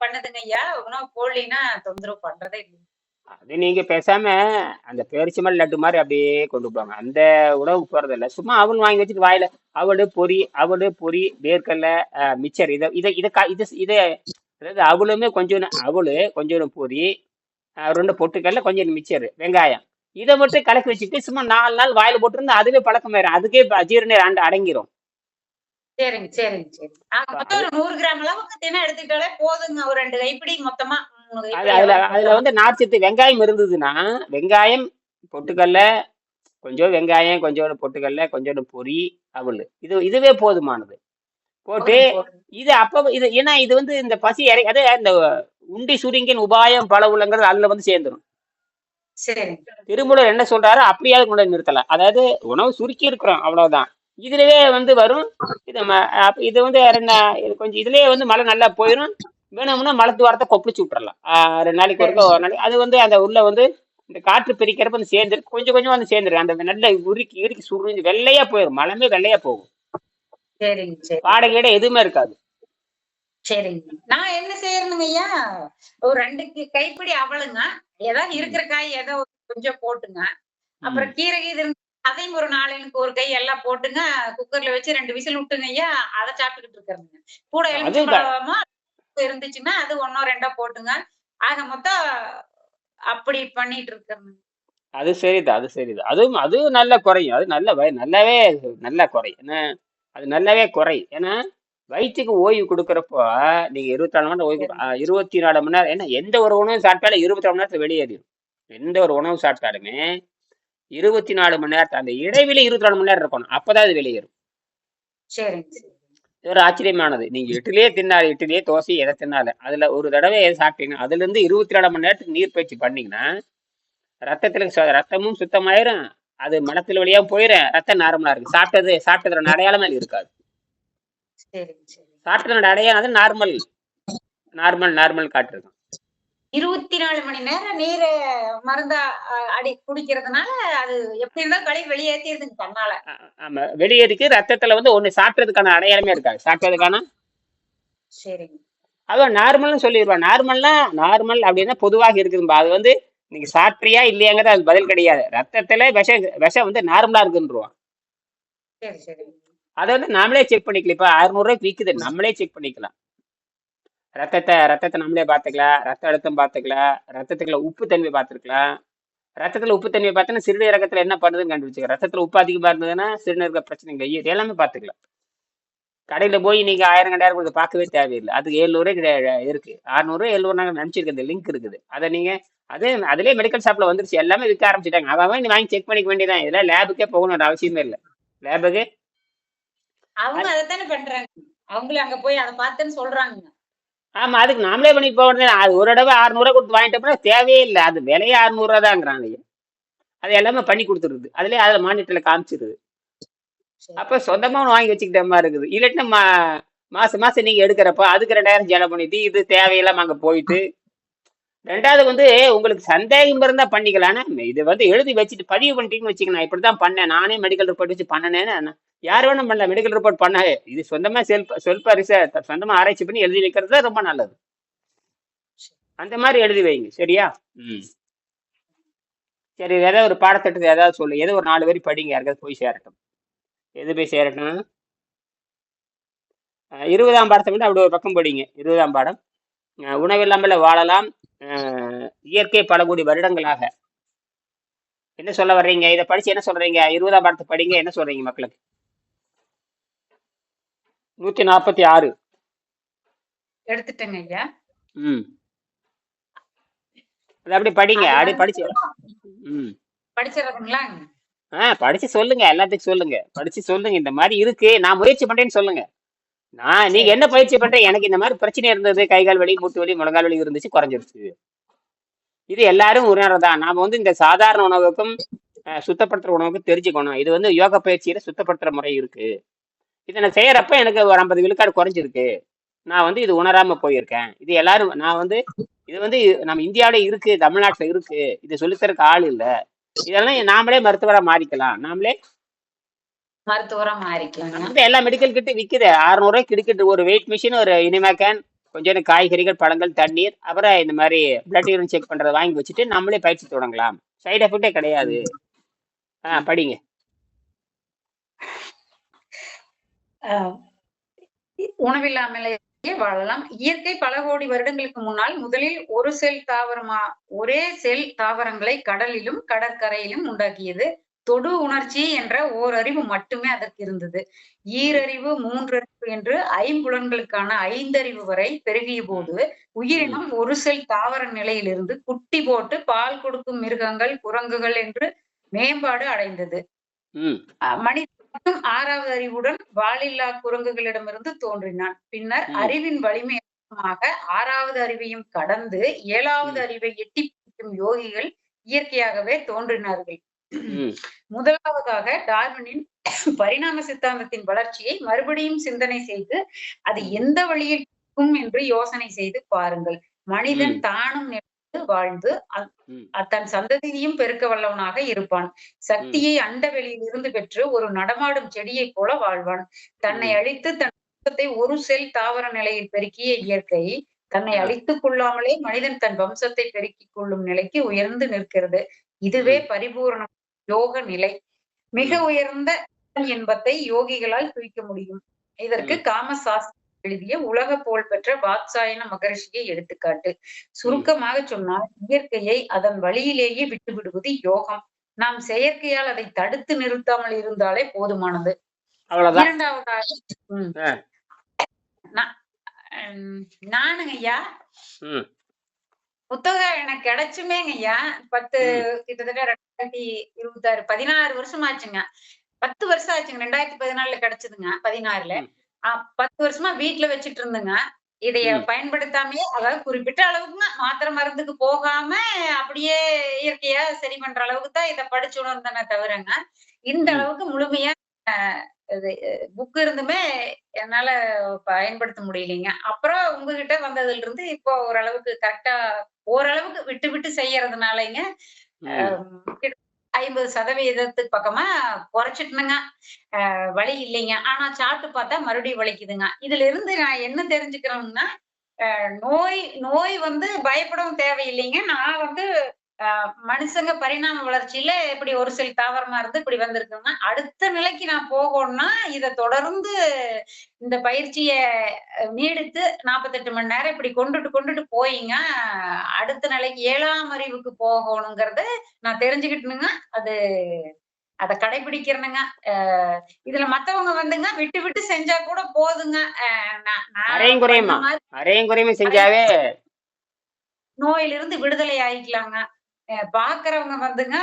பண்ணுதுங்க ஐயா உணவு போடலின்னா தொந்தரவு பண்றதே இல்லை அது நீங்க பேசாம அந்த பேரிச்சமல் லட்டு மாதிரி அப்படியே கொண்டு போவாங்க அந்த உணவு போறது இல்லை சும்மா அவள் வாங்கி வச்சுட்டு வாயில அவடு பொரி அவளு பொரி வேர்க்கடலை மிச்சர் இதை இதை இதை கா- இது இதை அதாவது அவளுமே கொஞ்சம் அவளு கொஞ்சம் பொரி ரெண்டு பொட்டுக்கல்ல கொஞ்சம் மிச்சர் வெங்காயம். இதை மட்டும் கலக்கி வச்சுட்டு சும்மா நாலு நாள் வாயில போட்டிருந்தா அதுவே பழக்கமாயிரும். அதுக்கே ப- அடங்கிரும் சரிங்க சரிங்க சரி மொத்தம் ஒரு நூறு கிராம் அளவுக்கு தினம் எடுத்துக்கிட்டாலே போதுங்க ஒரு ரெண்டு கைப்பிடி மொத்தமா. அதுல அதுல வந்து நார்ச்சத்து வெங்காயம் இருந்ததுன்னா வெங்காயம் பொட்டுக்கடலை கொஞ்சம் வெங்காயம் கொஞ்சோண்டு பொட்டுக்கடலை கொஞ்சோண்டு பொரி அவல் இது இதுவே போதுமானது. போட்டு. இது அப்ப இது ஏன்னா இது வந்து இந்த பசி இறை அது இந்த உண்டி சுருங்கின் உபாயம் பல உள்ளங்கிறது அதுல வந்து சேர்ந்துடும் திருமூலர் என்ன சொல்றாரோ? அப்படியாவது கொண்டு நிறுத்தலாம். அதாவது உணவு சுருக்கி இருக்கிறோம் அவ்வளவுதான். இதுலயே வந்து வரும். இது இது வந்து ரெண்டு இது கொஞ்சம் இதுலயே வந்து மழை நல்லா போயிடும் வேணும்னா மழை துவாரத்தை கொப்பளிச்சு விட்டுறலாம். ரெண்டு நாளைக்கு ஒருக்க ஒரு நாளைக்கு. அது வந்து அந்த உள்ள வந்து இந்த காற்று பிரிக்கிறப்ப வந்து சேர்ந்துரு கொஞ்சம் கொஞ்சம் வந்து சேர்ந்துரு. அந்த நல்ல உருக்கி இறுக்கி சுருங்கி வெள்ளையா போயிடும் மழமே வெள்ளையா போகும். சரிங்க சரி. பாடகீட எதுவுமே இருக்காது. சரிங்க. நான் என்ன செய்யறேனுங்க ஐயா? ஒரு ரெண்டு கைப்பிடி அவளுங்க. ஏதாவது இருக்கிற காய் ஏதோ கொஞ்சம் போட்டுங்க. அப்புறம் கீரை கீரை அதையும் ஒரு நாளைக்கு ஒரு கை எல்லாம் போட்டுங்க குக்கர்ல வச்சு ரெண்டு விசில் விட்டுங்க ஐயா அதை சாப்பிட்டுக்கிட்டு இருக்கிறேங்க கூட எலுமிச்சம்பழமா இருந்துச்சுன்னா அது ஒன்னோ ரெண்டோ போட்டுங்க. ஆக மொத்தம் அப்படி பண்ணிட்டு இருக்கிறேங்க அது சரிதான் அது சரிதான். அதுவும் அதுவும் நல்லா குறையும். அது நல்ல நல்லாவே நல்லா குறையும் என்ன அது நல்லாவே குறையும் ஏன்னா வயிற்றுக்கு ஓய்வு கொடுக்குறப்போ நீங்க இருபத்தி நாலு மணி நேரம் ஓய்வு இருபத்தி நாலு மணி நேரம் ஏன்னா எந்த ஒரு உணவு சாப்பிட்டாலும் இருபத்தி நாலு மணி நேரத்துல வெளியேறிடும் எந்த ஒரு உணவு சாப்பிட்டாலுமே இருபத்தி நாலு மணி நேரத்தை அந்த இடைவெளி இருபத்தி நாலு மணி நேரம் இருக்கணும். அப்பதான் அது வெளியேறும். இது ஒரு ஆச்சரியமானது. நீங்க இட்லியே தின்னாலும் இட்லியே தோசை எதை தின்னாலும். அதுல ஒரு தடவை எதை சாப்பிட்டீங்கன்னா அதுல இருந்து இருபத்தி நாலு மணி நேரத்துக்கு நீர் பயிற்சி பண்ணீங்கன்னா ரத்தத்துல ரத்தமும் சுத்தமாயிரும். அது மலத்துல வழியா போயிடும் ரத்தம் நார்மலா இருக்கு. சாப்பிட்டது சாப்பிட்டதோட அடையாளமே இருக்காது. சாப்பிட்டதோட அடையாளம் அது நார்மல். நார்மல் நார்மல் காட்டிருக்கும் இருபத்தி நாலு மணி நேரம் நீரை மருந்தா அடி குடிக்கிறதுனால அது எப்படி இருந்தாலும் கழிவு வெளியேற்றிடுதுங்க தன்னால. ஆமா. வெளியேறிக்கு ரத்தத்துல வந்து ஒண்ணு சாப்பிட்டதுக்கான அடையாளமே இருக்காது. சாப்பிட்டதுக்கான? சரிங்க. அதான் நார்மல்னு சொல்லிடுவான் நார்மல்னா நார்மல் அப்படின்னா பொதுவாக இருக்குதும்பா. அது வந்து நீங்க சாப்பிட்றியா இல்லையாங்கிறது அது பதில் கிடையாது. ரத்தத்துல விஷம் விஷம் வந்து நார்மலா சரி அதை வந்து நாமளே செக் பண்ணிக்கலாம். இப்போ அறுநூறுவாய்க்கு விற்குது நம்மளே செக் பண்ணிக்கலாம். ரத்தத்தை ரத்தத்தை நம்மளே பார்த்துக்கலாம் ரத்த அழுத்தம் பார்த்துக்கலாம் ரத்தத்துக்குள்ள உப்பு தன்மை பார்த்துருக்கலாம் ரத்தத்துல உப்பு தன்மை பார்த்தோன்னா சிறுநீரகத்துல என்ன பண்ணுதுன்னு கண்டுபிடிச்சிக்கலாம் ரத்தத்துல உப்பு அதிகமாக இருந்ததுன்னா சிறுநீரக பிரச்சனைங்க இது எல்லாமே பார்த்துக்கலாம் கடையில போய் நீங்க ஆயிரம் ரெண்டாயிரம் கொடுத்து பார்க்கவே தேவையில்லை. அது ஏழுநூறு இருக்குது ஆறுநூறு எழுநூறு நாங்கள் நினச்சிருக்கேன் லிங்க் இருக்குது. அதை நீங்கள் அது அதுலயே மெடிக்கல் ஷாப்ல வந்துருச்சு. எல்லாமே விற்க ஆரம்பிச்சிட்டாங்க. அவன் நீ வாங்கி செக் பண்ணிக்க வேண்டியதான் இதெல்லாம் லேபுக்கே போகணும்னு அவசியமே இல்லை. லேபுக்கு அவங்க அதைத்தானே பண்றாங்க. அவங்களும் அங்க போய் அதை பார்த்துன்னு சொல்றாங்க ஆமா அதுக்கு நாமளே பண்ணி போக வேண்டியது அது ஒரு தடவை அறுநூறுவா கொடுத்து வாங்கிட்டோம்னா தேவையே இல்லை. அது விலையே அறுநூறுவா தாங்கிறாங்க. அது எல்லாமே பண்ணி கொடுத்துருது அதுலயே அதுல மானிட்டர்ல காமிச்சிருது. சரி. அப்ப சொந்தமா வாங்கி வச்சுக்கிட்ட மாதிரி இருக்குது. இல்லாட்டினா மா மாசம் மாசம் நீங்க எடுக்கிறப்ப அதுக்கு ரெண்டாயிரம் செலவு பண்ணிட்டு இது தேவையில்லாம அங்க போயிட்டு. ரெண்டாவது வந்து உங்களுக்கு சந்தேகம் இருந்தா பண்ணிக்கலாம். இது வந்து எழுதி வச்சுட்டு பதிவு பண்ணிட்டீங்கன்னு வச்சுக்க நான் இப்படிதான் பண்ணேன். நானே மெடிக்கல் ரிப்போர்ட் வச்சு பண்ணனேன்னு யார் வேணும் பண்ணலாம்? மெடிக்கல் ரிப்போர்ட் பண்ண இது சொந்தமா செல்ஃப் செல்ஃபா ரிசர்ச் சொந்தமா ஆராய்ச்சி பண்ணி எழுதி வைக்கிறது தான் ரொம்ப நல்லது. அந்த மாதிரி எழுதி வைங்க சரியா? ம். சரி ஏதாவது ஒரு பாடத்திட்டத்தை ஏதாவது சொல்லு. ஏதோ ஒரு நாலு வரி படிங்க யாருக்காவது போய் சேரட்டும். எது போய் சேரட்டும்? இருபதாம் பாடத்தை விட அப்படி ஒரு பக்கம் படிங்க. இருபதாம் பாடம். உணவில்லாமல் வாழலாம். இயற்கை பல கோடி வருடங்களாக. என்ன சொல்ல வர்றீங்க? இதை படிச்சு என்ன சொல்றீங்க? இருபதாம் பாடத்தை படிங்க என்ன சொல்றீங்க மக்களுக்கு? நூத்தி நாற்பத்தி ஆறு எடுத்துட்டேங்க ஐயா. ம். அது அப்படி படிங்க அப்படி படிச்சு. ம். படிச்சிடறதுங்களா? ஆ படிச்சு சொல்லுங்க எல்லாத்துக்கும் சொல்லுங்க. படிச்சு சொல்லுங்க இந்த மாதிரி இருக்கு. நான் முயற்சி பண்றேன்னு சொல்லுங்க. நான் நீங்க என்ன பயிற்சி பண்றீங்க எனக்கு இந்த மாதிரி பிரச்சனை இருந்தது. கை கால் வலி மூட்டு வலி முழங்கால் வலி இருந்துச்சு குறைஞ்சிருச்சு. இது எல்லாரும் உணர்றதான் நாம வந்து இந்த சாதாரண உணவுக்கும் சுத்தப்படுத்துற உணவுக்கும் தெரிஞ்சுக்கணும். இது வந்து யோகா பயிற்சியில சுத்தப்படுத்துற முறை இருக்கு. இதை நான் செய்யறப்ப எனக்கு ஒரு ஐம்பது விழுக்காடு குறைஞ்சிருக்கு. நான் வந்து இது உணராம போயிருக்கேன். இது எல்லாரும் நான் வந்து இது வந்து நம்ம இந்தியாவில இருக்கு தமிழ்நாட்டுல இருக்கு. இது சொல்லித்தரக்கு ஆள் இல்ல. இதெல்லாம் நாமளே மருத்துவரா மாறிக்கலாம். நாமளே மருத்துவரா மாறிக்கலாங்க வந்து எல்லா மெடிக்கல் கிட்ட விக்குது. அறுநூறுவாய்க்கு கிட்ட ஒரு வெயிட் மிஷின் ஒரு இனிமேக்கன் கொஞ்சம் காய்கறிகள் பழங்கள் தண்ணீர் அப்புறம் இந்த மாதிரி பிளட் யூரின் செக் பண்றதை வாங்கி வச்சுட்டு நம்மளே பயிற்சி தொடங்கலாம். சைடு எஃபெக்டே கிடையாது. ஆ படிங்க. உணவில்லாமலேயே வாழலாம். இயற்கை பல கோடி வருடங்களுக்கு முன்னால் முதலில் ஒரு செல் தாவரமா ஒரே செல் தாவரங்களை கடலிலும் கடற்கரையிலும் உண்டாக்கியது. தொடு உணர்ச்சி என்ற ஓரறிவு மட்டுமே அதற்கு இருந்தது. ஈரறிவு மூன்றறிவு என்று ஐம்புலன்களுக்கான ஐந்தறிவு வரை பெருகிய போது உயிரினம் ஒரு செல் தாவர நிலையிலிருந்து குட்டி போட்டு பால் கொடுக்கும் மிருகங்கள் குரங்குகள் என்று மேம்பாடு அடைந்தது. ம். மட்டும் ஆறாவது அறிவுடன் வாலில்லா குரங்குகளிடமிருந்து தோன்றினான் பின்னர். அறிவின் வலிமை காரணமாக ஆறாவது அறிவையும் கடந்து ஏழாவது. அறிவை எட்டி பிடிக்கும் யோகிகள் இயற்கையாகவே தோன்றினார்கள் முதலாவதாக டார்வினின் பரிணாம சித்தாந்தத்தின் வளர்ச்சியை மறுபடியும் சிந்தனை செய்து அது எந்த வழியில் இருக்கும் என்று யோசனை செய்து பாருங்கள் மனிதன். தானும் வாழ்ந்து. தன் சந்ததியையும் பெருக்க வல்லவனாக இருப்பான் சக்தியை அண்ட வெளியிலிருந்து பெற்று ஒரு நடமாடும் செடியைப் போல வாழ்வான் தன்னை. அழித்து தன் வம்சத்தை ஒரு செல் தாவர நிலையில் பெருக்கிய இயற்கை தன்னை. அழித்துக் கொள்ளாமலே மனிதன் தன் வம்சத்தை பெருக்கிக் கொள்ளும் நிலைக்கு உயர்ந்து நிற்கிறது இதுவே பரிபூரண யோக நிலை மிக. உயர்ந்த இன்பத்தை யோகிகளால் துய்க்க முடியும் இதற்கு ம். காமசாஸ்திரம் எழுதிய உலக புகழ் பெற்ற வாத்சாயன மகரிஷியை எடுத்துக்காட்டு. சுருக்கமாக சொன்னால் இயற்கையை அதன் வழியிலேயே விட்டு விடுவது யோகம். நாம் செயற்கையால் அதை தடுத்து நிறுத்தாமல் இருந்தாலே போதுமானது. இரண்டாவதாக ம், ஆ. நா- ம், நானுங்க ஐயா ம். புத்தகம் எனக்கு ஐயா பத்து. கிட்டத்தட்ட ரெண்டாயிரத்தி இருபத்தாறு பதினாறு வருஷம் ஆச்சுங்க பத்து வருஷம் ஆச்சுங்க. ரெண்டாயிரத்தி பதினாலுல கிடைச்சதுங்க பதினாறுல. பத்து வருஷமா வீட்டுல வச்சிட்டு இருந்தேங்க இதைய ம். பயன்படுத்தாமயே அதாவது குறிப்பிட்ட அளவுக்கு மாத்திரை மருந்துக்கு போகாம அப்படியே இயற்கையா சரி பண்ற அளவுக்கு தான் இதை படிச்சு உணர்ந்தேனே தவிரங்க இந்த. அளவுக்கு முழுமையா புக் இருந்துமே என்னால பயன்படுத்த முடியலைங்க அப்புறம் உங்ககிட்ட வந்ததுல இருந்து இப்போ ஓரளவுக்கு கரெக்டா ஓரளவுக்கு விட்டு விட்டு செய்யறதுனாலங்க. ஐம்பது சதவீதத்துக்கு பக்கமா குறைச்சிட்டுனுங்க அஹ் வலி இல்லைங்க. ஆனா சாப்பிட்டு பார்த்தா மறுபடியும் வலிக்குதுங்க. இதுல இருந்து நான் என்ன தெரிஞ்சுக்கிறோம்னா அஹ் நோய் நோய் வந்து பயப்படவும் தேவையில்லைங்க. நான் வந்து மனுஷங்க பரிணாம வளர்ச்சியில இப்படி ஒரு சில தாவரமா இருந்து இப்படி வந்திருக்குங்க அடுத்த நிலைக்கு நான் போகணும்னா இதை தொடர்ந்து இந்த பயிற்சிய நீடித்து நாற்பத்தெட்டு மணி நேரம் இப்படி கொண்டுட்டு கொண்டுட்டு போயிங்க. அடுத்த நிலைக்கு ஏழாம் அறிவுக்கு போகணுங்கிறத நான் தெரிஞ்சுக்கிட்டனுங்க. அது அதை கடைபிடிக்கிறனுங்க. அஹ் இதுல மத்தவங்க வந்துங்க விட்டு விட்டு செஞ்சா கூட போதுங்க. அரையும் குறையுமா? அரையும் செஞ்சாவே? நோயிலிருந்து விடுதலை ஆயிக்கலாங்க. பாக்குறவங்க வந்துங்க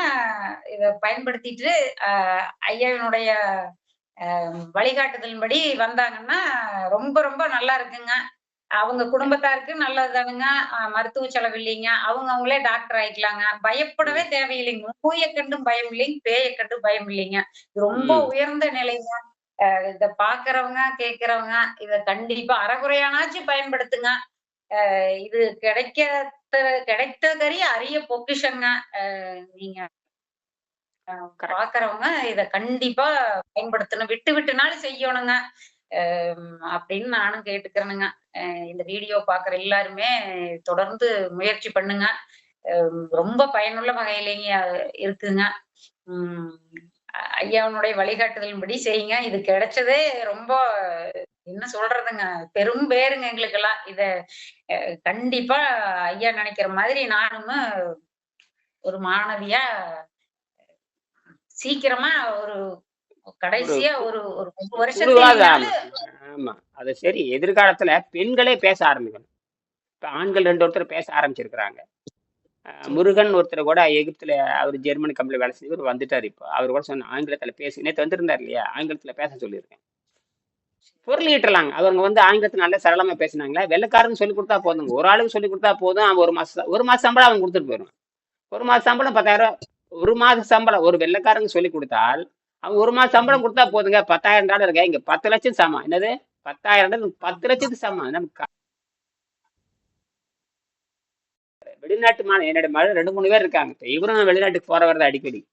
இத பயன்படுத்திட்டு ஐயாவினுடைய வழிகாட்டுதலின்படி வந்தாங்கன்னா ரொம்ப ரொம்ப நல்லா இருக்குங்க. அவங்க குடும்பத்தாருக்கு நல்லதுதானுங்க. மருத்துவ செலவு இல்லைங்க. அவங்க அவங்களே டாக்டர் ஆயிக்கலாங்க. பயப்படவே தேவையில்லைங்க. நோயை கண்டும் பயம் இல்லைங்க. பேயை கண்டும் பயம் இல்லைங்க. இது ரொம்ப. உயர்ந்த நிலைங்க. இத பாக்குறவங்க கேக்குறவங்க இத கண்டிப்பா அறகுறையானாச்சும் பயன்படுத்துங்க. இது கிடைக்க கிடைத்ததறிய அரிய பொக்கிஷங்க நீங்க. பாக்குறவங்க இத கண்டிப்பா பயன்படுத்தணும். விட்டு விட்டுனாலும் செய்யணுங்க. அப்படின்னு நானும் கேட்டுக்கிறேனுங்க. இந்த வீடியோ பாக்குற எல்லாருமே தொடர்ந்து முயற்சி பண்ணுங்க. ரொம்ப பயனுள்ள வகையிலேங்க இருக்குங்க. உம் ஐயாவுடைய வழிகாட்டுதலின்படி செய்யுங்க. இது கிடைச்சதே ரொம்ப என்ன சொல்றதுங்க பெரும் பேருங்க எங்களுக்கெல்லாம். இத அஹ் கண்டிப்பா ஐயா நினைக்கிற மாதிரி நானும் ஒரு மாணவியா சீக்கிரமா ஒரு கடைசியா ஒரு ஒரு ஆமா அது சரி. எதிர்காலத்துல பெண்களே பேச ஆரம்பிக்கணும். இப்ப ஆண்கள் ரெண்டு ஒருத்தர் பேச ஆரம்பிச்சிருக்கிறாங்க. முருகன் ஒருத்தர் கூட எகிப்துல அவர் ஜெர்மன் கம்பெனி வேலை செஞ்சவர் வந்துட்டாரு இப்போ. அவர் கூட சொன்ன ஆங்கிலத்துல பேசி நேற்று வந்திருந்தார் இல்லையா? ஆங்கிலத்துல பேச சொல்லியிருக்கேன். பொருள் ஈட்டலாங்க. அவங்க வந்து ஆங்கிலத்தை நல்லா சரளமா பேசினாங்களா? வெள்ளக்காரங்க சொல்லி கொடுத்தா போதுங்க. ஒரு ஆளுக்கு சொல்லி கொடுத்தா போதும். அவன் ஒரு மாசம் ஒரு மாசம் சம்பளம் அவன் கொடுத்துட்டு போயிடும் ஒரு மாதம் சம்பளம் பத்தாயிரம் ஒரு மாத சம்பளம் ஒரு வெள்ளக்காரங்க சொல்லி கொடுத்தால் அவன் ஒரு மாதம் சம்பளம் கொடுத்தா போதுங்க. பத்தாயிரம் டாலர் இருக்கா இங்க பத்து லட்சம் சமம். என்னது? பத்தாயிரம் டாலர் பத்து லட்சத்துக்கு சமம். நமக்கு வெளிநாட்டு மாநில என்னோட மழை ரெண்டு மூணு பேர் இருக்காங்க. இப்போ இவரும் வெளிநாட்டுக்கு போறவர் தான் அடிக்கடி.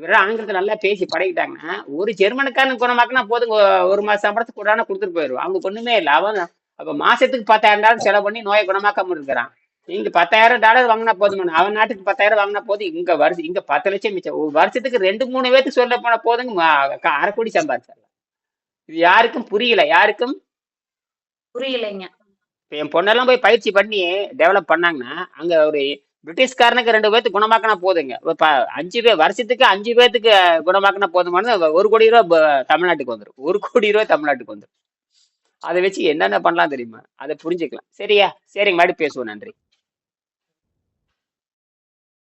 இவரெல்லாம் ஆங்கிலத்தை நல்லா பேசி பழகிட்டாங்கன்னா ஒரு ஜெர்மனுக்கான குணமாக்கினா போதும். ஒரு மாசம் சம்பளத்துக்கு கூடான கொடுத்துட்டு போயிடுவான். அவங்களுக்கு ஒண்ணுமே இல்லை. அவன் அப்போ மாசத்துக்கு பத்தாயிரம் டாலர் செலவு பண்ணி நோயை குணமாக்காம இருக்கிறான். நீங்க பத்தாயிரம் டாலர் வாங்கினா போதும் அவன் நாட்டுக்கு பத்தாயிரம் வாங்கினா போதும். இங்க வருஷம் இங்க பத்து லட்சம் மிச்சம். ஒரு வருஷத்துக்கு ரெண்டு மூணு பேருக்கு சொல்ல போன போதுங்க. க- அரை கோடி சம்பாதிச்சிடலாம் இது யாருக்கும் புரியல. யாருக்கும்? புரியலைங்க. இப்போ என் பொண்ணெல்லாம் போய் பயிற்சி பண்ணி டெவலப் பண்ணாங்கன்னா அங்க ஒரு பிரிட்டிஷ்காரனுக்கு ரெண்டு பேர்த்துக்கு குணமாக்கினா போதுங்க. ஒரு ப- அஞ்சு பேர் வருஷத்துக்கு அஞ்சு பேர்த்துக்கு குணமாக்கினா போதுமானது ஒரு கோடி ரூபா தமிழ்நாட்டுக்கு வந்துடும் ஒரு கோடி ரூபா தமிழ்நாட்டுக்கு வந்துடும் அதை வச்சு என்னென்ன பண்ணலாம் தெரியுமா? அதை புரிஞ்சுக்கலாம். சரியா? சரிங்க மறுபடியும் பேசுவோம். நன்றி.